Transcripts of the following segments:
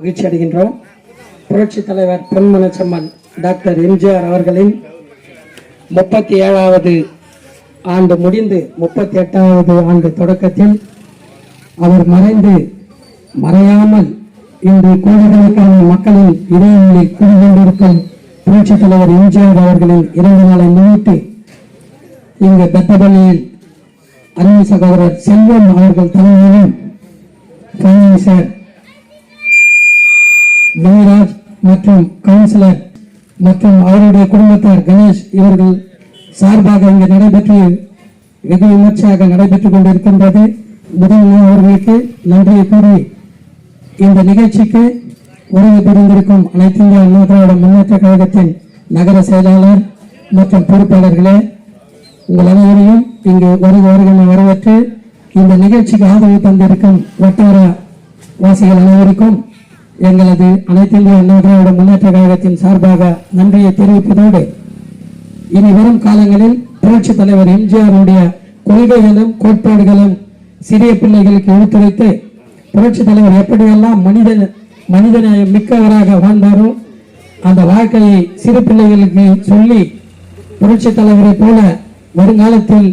மகிழ்ச்சி அடைகின்றோம். புரட்சி தலைவர் பொன்மனச்சம்மன் டாக்டர் எம்ஜிஆர் அவர்களின் முப்பத்தி ஏழாவது ஆண்டு முடிந்து முப்பத்தி எட்டாவது ஆண்டு தொடக்கத்தில் அவர் மறைந்து மறையாமல் இன்று கோடிக்கணக்கான மக்களின் இதயங்களில் கூடிக்கொண்டிருக்கும் புரட்சி தலைவர் எம்ஜிஆர் அவர்களின் இரண்டு நாளை முன்னிட்டு இங்கு பெத்தபள்ளியில் அருமை சகோதரர் செல்வம் அவர்கள் தலைமையிலும் சார் ஜெயராஜ் மற்றும் கவுன்சிலர் மற்றும் அவருடைய குடும்பத்தார் கணேஷ் இவர்கள் சார்பாக இங்கு நடைபெற்று வெகு விமர்சையாக நடைபெற்றுக் கொண்டிருக்கின்றது. முதலில் அவர்களுக்கு நன்றியை கூறி இந்த நிகழ்ச்சிக்கு உறுதி புரிந்திருக்கும் அனைத்து இந்திய அண்ணா திராவிட முன்னேற்ற கழகத்தின் நகர செயலாளர் மற்றும் பொறுப்பாளர்களே உங்கள் அனைவரையும் இங்கு வருக வருகிற வரவேற்று இந்த நிகழ்ச்சிக்கு ஆதரவு தந்திருக்கும் வட்டார வாசிகள் அனைவருக்கும் எங்களது அனைத்து இந்திய அண்ணா திராவிட முன்னேற்ற கழகத்தின் சார்பாக நன்றியை தெரிவிப்பதோடு இனி வரும் காலங்களில் புரட்சி தலைவர் எம்ஜிஆருடைய கொள்கைகளும் கோட்பாடுகளும் சிறிய பிள்ளைகளுக்கு எடுத்துரைத்து புரட்சி தலைவர் எப்படியெல்லாம் மனித மனிதநேயம் மிக்கவராக வாழ்ந்தாரோ அந்த வாழ்க்கையை சிறு பிள்ளைகளுக்கு சொல்லி புரட்சி தலைவரை போல வருங்காலத்தில்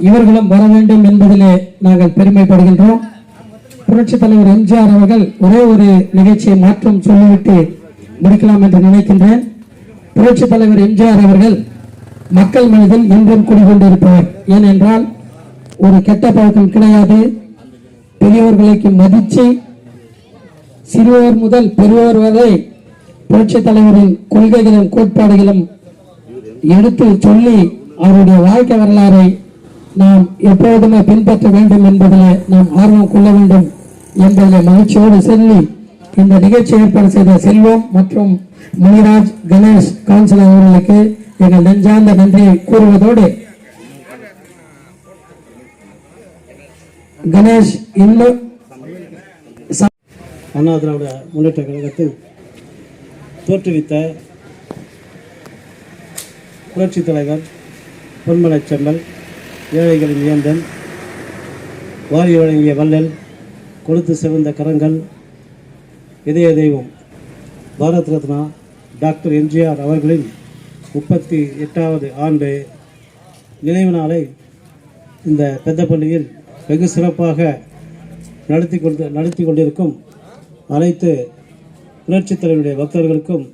இவர்களும் வர வேண்டும் என்பதிலே நாங்கள் பெருமைப்படுகின்றோம். புரட்சி தலைவர் எம்ஜிஆர் அவர்கள் ஒரே ஒரு நிகழ்ச்சியை மாற்றம் சொல்லிவிட்டு முடிக்கலாம் என்று நினைக்கின்றேன். புரட்சி தலைவர் எம்ஜிஆர் அவர்கள் மக்கள் மனதில் என்றும் குடிகொண்டிருப்பவர். ஏனென்றால் ஒரு கெட்ட பழக்கம் கிடையாது. பெரியவர்களுக்கு மதிச்சு சிறுவர் முதல் பெரியவர் வரை புரட்சி தலைவரின் கொள்கைகளும் கோட்பாடுகளும் எடுத்து சொல்லி அவருடைய வாழ்க்கை வரலாறை நாம் எப்போதுமே பின்பற்ற வேண்டும் என்பதில் நாம் ஆர்வம் கொள்ள வேண்டும். என்பதை மகிழ்ச்சியோடு சொல்லி இந்த நிகழ்ச்சி ஏற்பாடு செய்த செல்வம் மற்றும் முனிராஜ் கணேஷ் கவுன்சிலர் அவர்களுக்கு எங்கள் நெஞ்சார்ந்த நன்றியை கூறுவதோடு கணேஷ் இன்னும் அண்ணா திராவிட முன்னேற்ற கழகத்தில் தோற்றுவித்த புரட்சித் தலைவர் பொன்மலைச் செம்மல் ஏழைகளின் இயந்தன் வாரி வழங்கிய வள்ளல் கொளுத்து சிவந்த கரங்கள் இதய தெய்வம். பாரத் ரத்னா டாக்டர் எம்ஜிஆர் அவர்களின் முப்பத்தி எட்டாவது ஆண்டு நினைவு நாளை இந்த பெத்தப்பள்ளியில் வெகு சிறப்பாக நடத்தி கொண்டு நடத்தி கொண்டிருக்கும் அனைத்து புரட்சித் தலைவருடைய பக்தர்களுக்கும்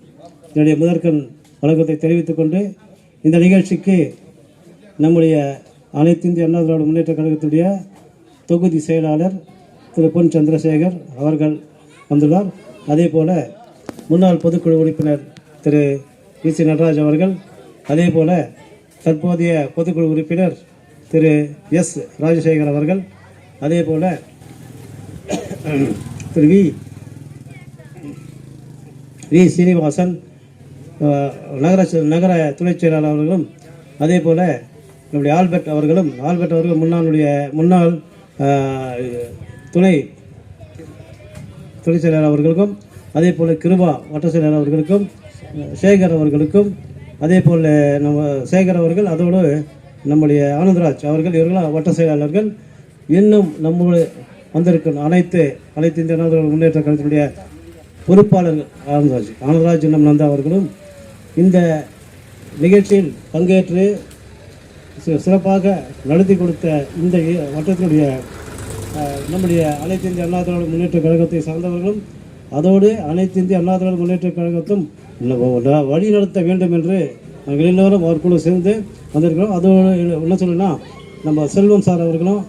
என்னுடைய முதற்கண் வணக்கத்தை தெரிவித்துக் கொண்டு இந்த நிகழ்ச்சிக்கு நம்முடைய அனைத்து இந்திய அண்ணா திராவிட முன்னேற்ற கழகத்துடைய தொகுதி செயலாளர் திரு பொன் சந்திரசேகர் அவர்கள் வந்துள்ளார். அதே போல் முன்னாள் பொதுக்குழு உறுப்பினர் திரு வி சி நடராஜ் அவர்கள் அதே போல் தற்போதைய பொதுக்குழு உறுப்பினர் திரு எஸ் ராஜசேகர் அவர்கள் அதே போல் திரு வி வி சீனிவாசன் நகர நகர துணைச் செயலாளர் அவர்களும் அதே போல் நம்முடைய ஆல்பர்ட் அவர்களும் ஆல்பர்ட் அவர்கள் முன்னாளுடைய முன்னாள் துணை துணை செயலாளர் அவர்களுக்கும் அதே போல் கிருபா வட்ட செயலாளர் அவர்களுக்கும் சேகர் அவர்களுக்கும் அதே போல் நம்ம சேகர் அவர்கள் அதோடு நம்முடைய ஆனந்தராஜ் அவர்கள் இவர்கள் வட்ட செயலாளர்கள் இன்னும் நம்முடைய வந்திருக்கும் அனைத்து அனைத்து இந்திய அண்ணா முன்னேற்ற கழகத்தினுடைய பொறுப்பாளர்கள் ஆனந்தராஜ் ஆனந்தராஜ் நம் நந்தா அவர்களும் இந்த நிகழ்ச்சியில் பங்கேற்று சிறப்பாக நடத்தி கொடுத்த இந்த வட்டத்தினுடைய நம்முடைய அனைத்து இந்திய அண்ணா திராவிட முன்னேற்ற கழகத்தை சார்ந்தவர்களும் அதோடு அனைத்து இந்திய அண்ணா திராவிட முன்னேற்ற கழகத்தும் ந- வழி நடத்த வேண்டும் என்று நாங்கள் எல்லோரும் அவர் குழு சேர்ந்து வந்திருக்கிறோம். அதோடு என்ன- என்ன சொல்லணும்னா நம்ம செல்வம் சார் அவர்களும்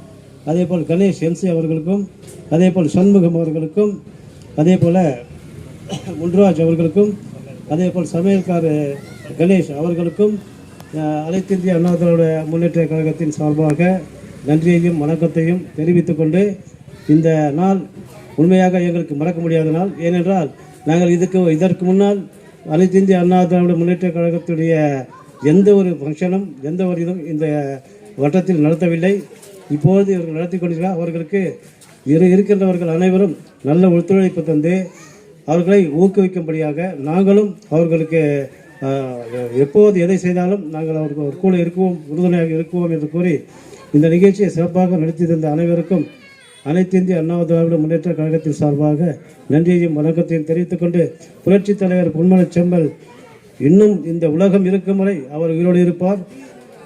அதே போல் கணேஷ் எம்சி அவர்களுக்கும் அதே போல் சண்முகம் அவர்களுக்கும் அதே போல் முன்ராஜ் அவர்களுக்கும் அதே போல் சமையல்கார் கணேஷ் அவர்களுக்கும் அனைத்து இந்திய அண்ணா திராவிட முன்னேற்ற கழகத்தின் சார்பாக நன்றியையும் வணக்கத்தையும் தெரிவித்துக் கொண்டு இந்த நாள் உண்மையாக எங்களுக்கு மறக்க முடியாத நாள். ஏனென்றால் நாங்கள் இதுக்கு இதற்கு முன்னால் அனைத்து இந்திய அண்ணா திராவிட முன்னேற்ற கழகத்துடைய எந்த ஒரு ஃபங்க்ஷனும் எந்த ஒரு இதுவும் இந்த வட்டத்தில் நடத்தவில்லை. இப்போது இவர்கள் நடத்தி கொண்டிருக்கிறார். அவர்களுக்கு இரு இருக்கின்றவர்கள் அனைவரும் நல்ல ஒத்துழைப்பு தந்து அவர்களை ஊக்குவிக்கும்படியாக நாங்களும் அவர்களுக்கு எப்போது எதை செய்தாலும் நாங்கள் அவருக்கு ஒரு கூட இருக்குவோம் உறுதுணையாக இருக்குவோம் என்று கூறி இந்த நிகழ்ச்சியை சிறப்பாக நடத்தி தந்த அனைவருக்கும் அனைத்து இந்திய அண்ணா திராவிட முன்னேற்ற கழகத்தின் சார்பாக நன்றியையும் வணக்கத்தையும் தெரிவித்துக் கொண்டு புரட்சித் தலைவர் பொன்மன செம்மல் இன்னும் இந்த உலகம் இருக்கும் வரை அவர் உயிரோடு இருப்பார்.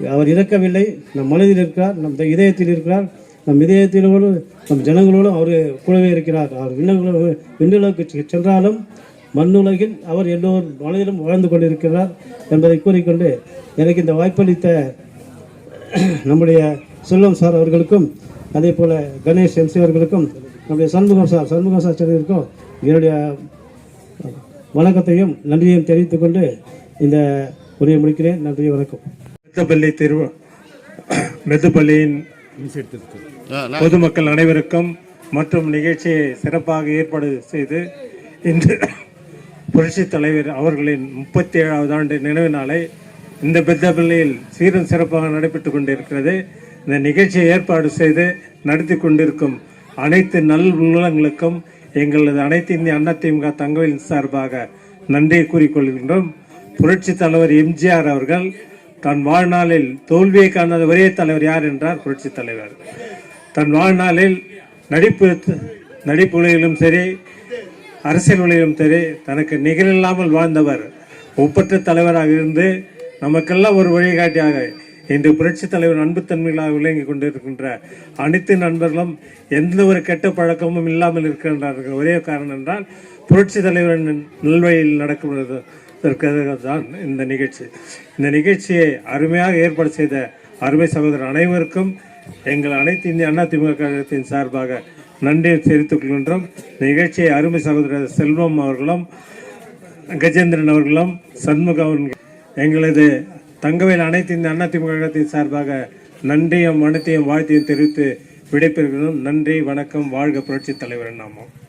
அவர் இறக்கவில்லை. நம் மனதில் இருக்கிறார். நம் இதயத்தில் இருக்கிறார். நம் இதயத்திலோடு நம் ஜனங்களோடும் அவர் கூடவே இருக்கிறார். அவர் விண்ணுல விண்ணுலகுக்கு சென்றாலும் மண்ணுலகில் அவர் எல்லோர் மனதிலும் வாழ்ந்து கொண்டிருக்கிறார் என்பதை கூறிக்கொண்டு எனக்கு இந்த வாய்ப்பளித்த நம்முடைய செல்வம் சார் அவர்களுக்கும் அதே போல கணேஷ் எம்சி அவர்களுக்கும் நம்முடைய சண்முகம் சார் சண்முகம் சார் சென்னைக்கும் என்னுடைய வணக்கத்தையும் நன்றியையும் தெரிவித்துக் கொண்டு இந்த உரையை முடிக்கிறேன். நன்றி வணக்கம். மெத்தப்பள்ளி திருவ மெத்துப்பள்ளியின் பொதுமக்கள் அனைவருக்கும் மற்றும் நிகழ்ச்சியை சிறப்பாக ஏற்பாடு செய்து இன்று புரட்சித் தலைவர் அவர்களின் முப்பத்தி ஏழாவது ஆண்டு நினைவு நாளை இந்த பெத்தப்பள்ளியில் சீரும் சிறப்பாக நடைபெற்று கொண்டிருக்கிறது. இந்த நிகழ்ச்சியை ஏற்பாடு செய்து நடத்தி கொண்டிருக்கும் அனைத்து நல் உள்ளங்களுக்கும் எங்களது அனைத்து இந்திய அண்ணா திமுக தங்கவேலின் சார்பாக நன்றியை கூறிக்கொள்கின்றோம் புரட்சி தலைவர் எம்ஜிஆர் அவர்கள் தன் வாழ்நாளில் தோல்வியை காணாத ஒரே தலைவர் யார் என்றார் புரட்சி தலைவர். தன் வாழ்நாளில் நடிப்பு நடிப்பு உலகிலும் சரி அரசியல் உலகிலும் சரி தனக்கு நிகரில்லாமல் வாழ்ந்தவர் ஒப்பற்ற தலைவராக இருந்து நமக்கெல்லாம் ஒரு வழிகாட்டியாக இந்த புரட்சி தலைவர் அன்புத்தன்மைகளாக விளங்கி கொண்டிருக்கின்ற அனைத்து நண்பர்களும் எந்த ஒரு கெட்ட பழக்கமும் இல்லாமல் இருக்கின்றார்கள். ஒரே காரணம் என்றால் புரட்சி தலைவரின் நல்வழியில் நடக்கிறது தான் இந்த நிகழ்ச்சி. இந்த நிகழ்ச்சியை அருமையாக ஏற்பாடு செய்த அருமை சகோதரர் அனைவருக்கும் எங்கள் அனைத்து இந்திய அண்ணா திமுக கழகத்தின் சார்பாக நன்றி தெரிவித்துக் கொள்கின்றோம். நிகழ்ச்சியை அருமை சகோதரர் செல்வம் அவர்களும் கஜேந்திரன் அவர்களும் சண்முகம் அவர்களும் எங்களது தங்கவேல் அனைத்து இந்த அண்ணா திமுக கழகத்தின் சார்பாக நன்றியும் வணத்தையும் வாழ்த்தையும் தெரிவித்து விடைபெறுகிறோம். நன்றி வணக்கம் வாழ்க புரட்சித் தலைவர் நாமம்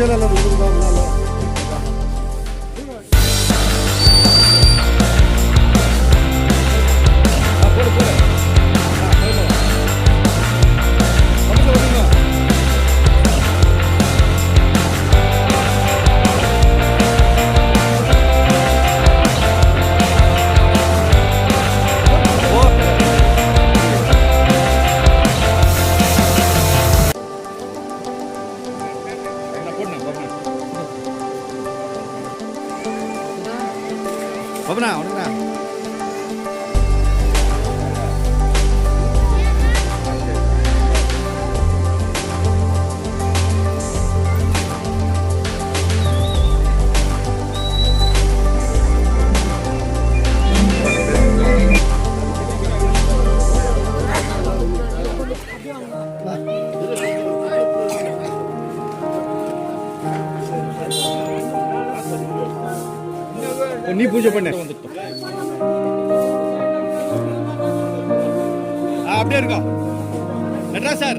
meseleler olur vallahi. நீ பூஜை பண்ண. வந்துட்டோம் அப்படியே இருக்கா? நட்ரா சார்.